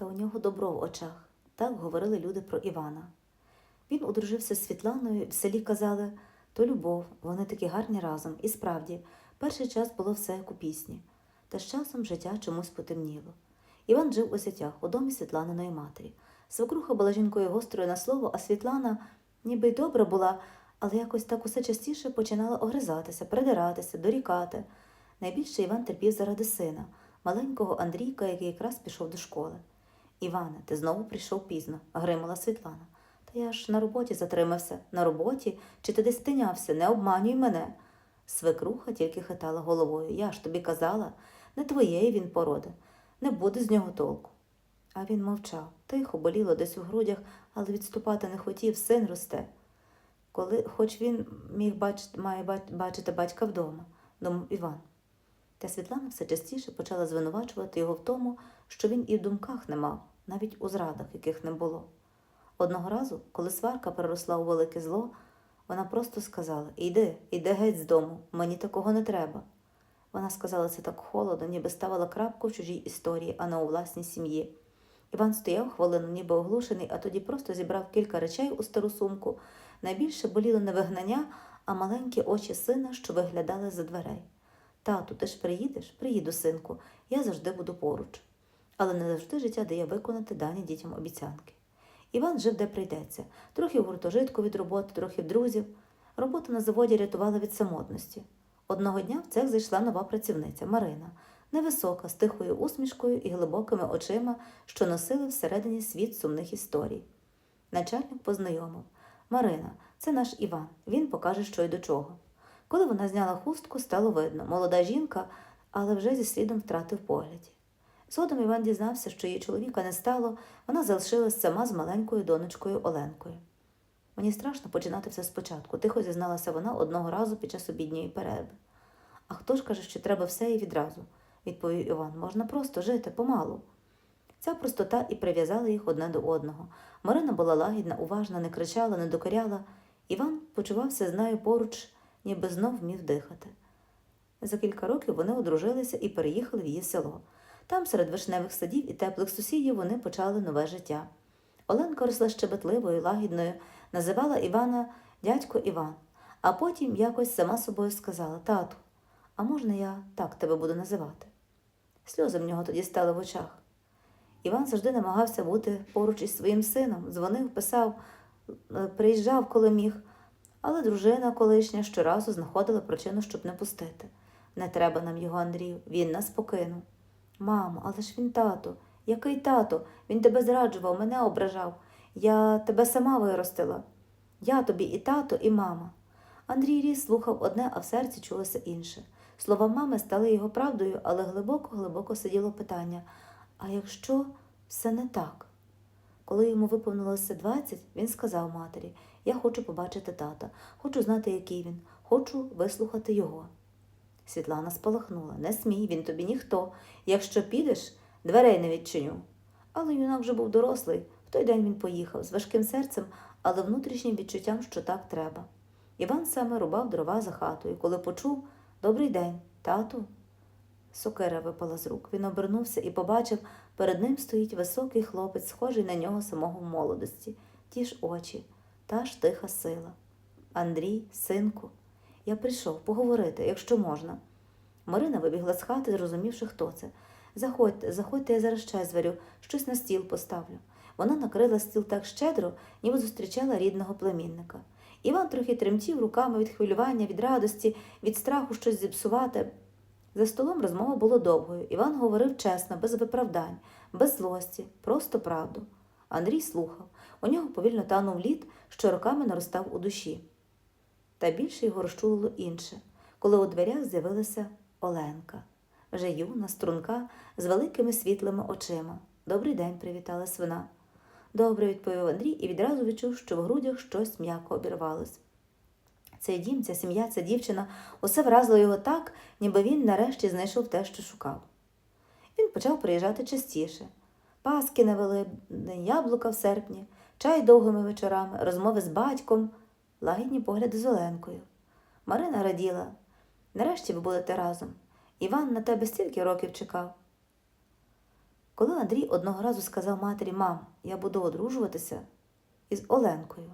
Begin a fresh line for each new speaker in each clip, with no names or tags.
Та у нього добро в очах. Так говорили люди про Івана. Він одружився з Світланою, в селі казали то любов, вони такі гарні разом. І справді, перший час було все як у пісні. Та з часом життя чомусь потемніло. Іван жив у сітях, у домі Світланиної матері. Свекруха була жінкою гострою на слово, а Світлана ніби й добра була, але якось так усе частіше починала огризатися, придиратися, дорікати. Найбільше Іван терпів заради сина, маленького Андрійка, який якраз пішов до школи. Іване, ти знову прийшов пізно, гримала Світлана. Та я ж на роботі затримався. На роботі? Чи ти десь тинявся? Не обманюй мене. Свекруха тільки хитала головою. Я ж тобі казала, не твоєї він породи, не буде з нього толку. А він мовчав, тихо боліло десь у грудях, але відступати не хотів, син росте. Коли, хоч він міг бачити, має бач- бачити батька вдома, думав Іван. Та Світлана все частіше почала звинувачувати його в тому, що він і в думках не мав, навіть у зрадах, яких не було. Одного разу, коли сварка переросла у велике зло, вона просто сказала Іди, іди геть з дому, мені такого не треба. Вона сказала це так холодно, ніби ставила крапку в чужій історії, а не у власній сім'ї. Іван стояв хвилину, ніби оглушений, а тоді просто зібрав кілька речей у стару сумку. Найбільше боліло не вигнання, а маленькі очі сина, що виглядали за дверей. Тату, ти ж приїдеш? Приїду, синку, я завжди буду поруч. Але не завжди життя дає виконати дані дітям обіцянки. Іван жив, де прийдеться, трохи в гуртожитку від роботи, трохи в друзів. Робота на заводі рятувала від самотності. Одного дня в цех зайшла нова працівниця Марина, невисока, з тихою усмішкою і глибокими очима, що носили всередині світ сумних історій. Начальник познайомив Марина, це наш Іван, він покаже, що й до чого. Коли вона зняла хустку, стало видно молода жінка, але вже зі слідом втратив погляді. Згодом Іван дізнався, що її чоловіка не стало, вона залишилась сама з маленькою донечкою Оленкою. Мені страшно починати все спочатку, тихо зізналася вона одного разу під час обідньої перерви. А хто ж каже, що треба все і відразу, відповів Іван. Можна просто жити помалу. Ця простота і прив'язала їх одне до одного. Марина була лагідна, уважна, не кричала, не докоряла. Іван почувався з нею поруч, ніби знов вмів дихати. За кілька років вони одружилися і переїхали в її село. Там, серед вишневих садів і теплих сусідів, вони почали нове життя. Оленка росла щебетливою, лагідною, називала Івана дядько Іван, а потім якось сама собою сказала Тату, а можна я так тебе буду називати? Сльози в нього тоді стали в очах. Іван завжди намагався бути поруч із своїм сином, дзвонив, писав, е, приїжджав, коли міг, але дружина колишня щоразу знаходила причину, щоб не пустити. Не треба нам його, Андрію, він нас покинув. Мамо, але ж він тато. Який тато? Він тебе зраджував, мене ображав. Я тебе сама виростила. Я тобі і тато, і мама. Андрій ріс слухав одне, а в серці чулося інше. Слова мами стали його правдою, але глибоко-глибоко сиділо питання: а якщо все не так? Коли йому виповнилося 20, він сказав матері: Я хочу побачити тата, хочу знати, який він, хочу вислухати його. Світлана спалахнула. Не смій, він тобі ніхто. Якщо підеш, дверей не відчиню. Але юнак вже був дорослий. В той день він поїхав з важким серцем, але внутрішнім відчуттям, що так треба. Іван саме рубав дрова за хатою, коли почув Добрий день, тату. Сокира випала з рук. Він обернувся і побачив, перед ним стоїть високий хлопець, схожий на нього самого в молодості, ті ж очі, та ж тиха сила. Андрій, синку, я прийшов поговорити, якщо можна. Марина вибігла з хати, зрозумівши, хто це. Заходьте, заходьте, я зараз чай зварю, щось на стіл поставлю. Вона накрила стіл так щедро, ніби зустрічала рідного племінника. Іван трохи тремтів руками від хвилювання, від радості, від страху щось зіпсувати. За столом розмова була довгою. Іван говорив чесно, без виправдань, без злості, просто правду. Андрій слухав. У нього повільно танув лід, що роками наростав у душі. Та більше його розчулило інше, коли у дверях з'явилася Оленка, вже юна, струнка, з великими світлими очима. Добрий день, привітала свина. Добре, відповів Андрій і відразу відчув, що в грудях щось м'яко обірвалось. Цей дім, ця сім'я, ця дівчина усе вразило його так, ніби він нарешті знайшов те, що шукав. Він почав приїжджати частіше. Паски на Великдень, яблука в серпні, чай довгими вечорами, розмови з батьком, лагідні погляди з Оленкою. Марина раділа. Нарешті ви будете разом. Іван на тебе стільки років чекав. Коли Андрій одного разу сказав матері, мам, я буду одружуватися із Оленкою,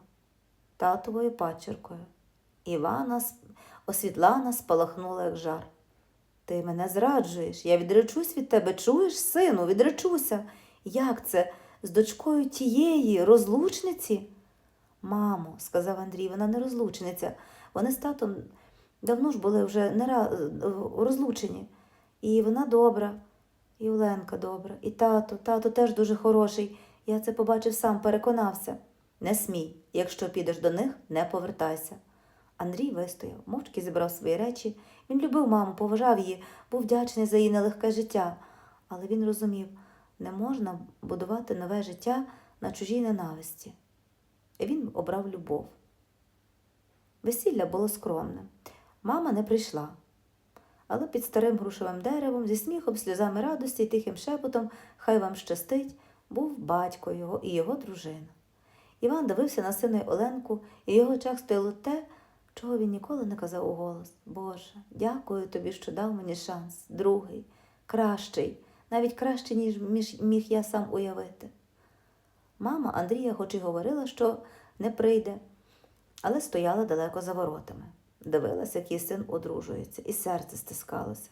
татовою падчеркою, Івана Освітлана спалахнула, як жар. Ти мене зраджуєш, я відречусь від тебе, чуєш, сину, відречуся. Як це? З дочкою тієї розлучниці? Мамо, сказав Андрій, вона не розлучниця. Вони з татом давно ж були вже не ра... е, розлучені. І вона добра, і Оленка добра, і тато, тато теж дуже хороший. Я це побачив сам, переконався. Не смій, якщо підеш до них, не повертайся. Андрій вистояв, мовчки зібрав свої речі. Він любив маму, поважав її, був вдячний за її нелегке життя. Але він розумів, не можна будувати нове життя на чужій ненависті. Він обрав любов. Весілля було скромне. Мама не прийшла. Але під старим грушевим деревом, зі сміхом, сльозами радості і тихим шепотом, хай вам щастить, був батько його і його дружина. Іван дивився на сина й Оленку, і в його очах стояло те, чого він ніколи не казав уголос. Боже, дякую тобі, що дав мені шанс, другий, кращий, навіть кращий, ніж міг я сам уявити. Мама Андрія хоч і говорила, що не прийде, але стояла далеко за воротами. Дивилася, як її син одружується, і серце стискалося.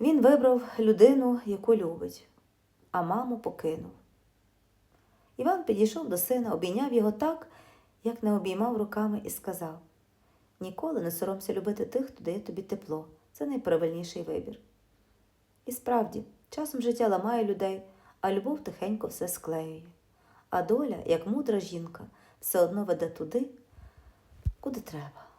Він вибрав людину, яку любить, а маму покинув. Іван підійшов до сина, обійняв його так, як не обіймав руками, і сказав: Ніколи не соромся любити тих, хто дає тобі тепло. Це найправильніший вибір. І справді, часом життя ламає людей, а любов тихенько все склеює. А доля, як мудра жінка, все одно веде туди, куди треба.